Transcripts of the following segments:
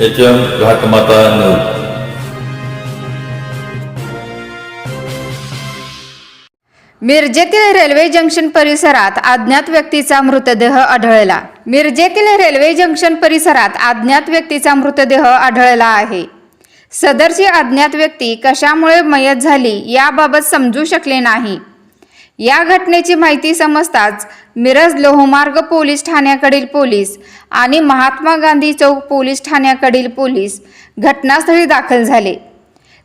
H M Ghatmata news मिरजेतील railway junction परिसरात अज्ञात व्यक्तीचा मृतदेह आढळला. मिरजेतील रेल्वे जंक्शन परिसरात अज्ञात व्यक्तीचा मृतदेह आढळला आहे. सदरची अज्ञात व्यक्ती कशामुळे मयत झाली याबाबत समजू शकले नाही. या घटनेची माहिती समजताच मिरज लोहमार्ग पोलीस ठाण्याकडील पोलीस आणि महात्मा गांधी चौक पोलीस ठाण्याकडील पोलीस घटनास्थळी दाखल झाले.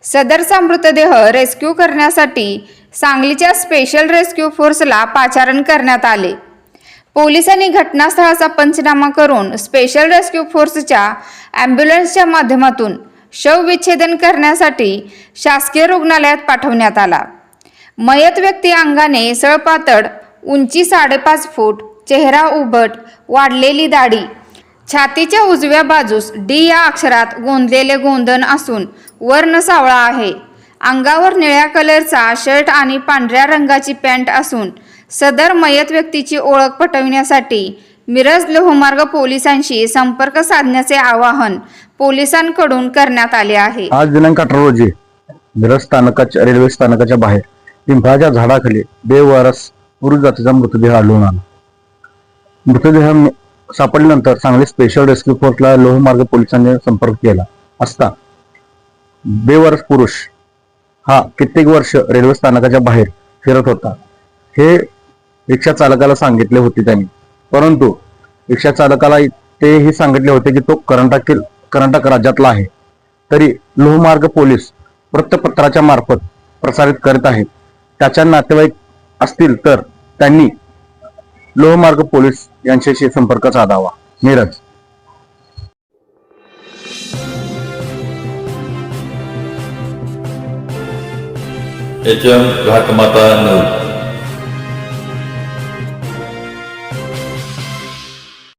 सदरचा मृतदेह रेस्क्यू करण्यासाठी सांगलीच्या स्पेशल रेस्क्यू फोर्सला पाचारण करण्यात आले. पोलिसांनी घटनास्थळाचा पंचनामा करून स्पेशल रेस्क्यू फोर्सच्या ॲम्ब्युलन्सच्या माध्यमातून शवविच्छेदन करण्यासाठी शासकीय रुग्णालयात पाठवण्यात आला. मयत व्यक्ती अंगाने सळपातळ उंची साडेपाच फूट चेहरा उभट वाढलेली दाढी. छातीच्या उजव्या बाजूस डी या अक्षरात गोंदलेले गोंधण असून वर्ण सावळा आहे. अंगावर निळ्या कलरचा शर्ट आणि पांढऱ्या रंगाची पॅन्ट असून सदर मयत व्यक्तीची ओळख पटविण्यासाठी मिरज लोहमार्ग पोलिसांशी संपर्क साधण्याचे आवाहन पोलिसांकडून करण्यात आले आहे. आज दिनांक अठरा रोजी मिरज स्थानकाच्या रेल्वे स्थानकाच्या बाहेर. लिंबाच्या झाडाखाली बेवारस पुरुष जातीचा मृतदेह आढळून आला. मृतदेह सापडल्यानंतर सांगली स्पेशल रेस्क्यू फोर्सला लोहमार्ग पोलिसांनी संपर्क केला असता बेवारस पुरुष हा कित्येक वर्ष रेल्वे स्थानकाच्या बाहेर फिरत होता. हे रिक्षा चालकाला सांगितले होते त्यांनी. परंतु रिक्षा चालकाला तेही सांगितले होते की तो कर्नाटक कर्नाटक राज्यातला आहे. तरी लोहमार्ग पोलीस वृत्तपत्राच्या मार्फत प्रसारित करीत आहेत. त्याच्या नातेवाईक असतील तर त्यांनी लोहमार्ग पोलीस यांच्याशी संपर्क साधावा. Miraj H M Ghatmata news.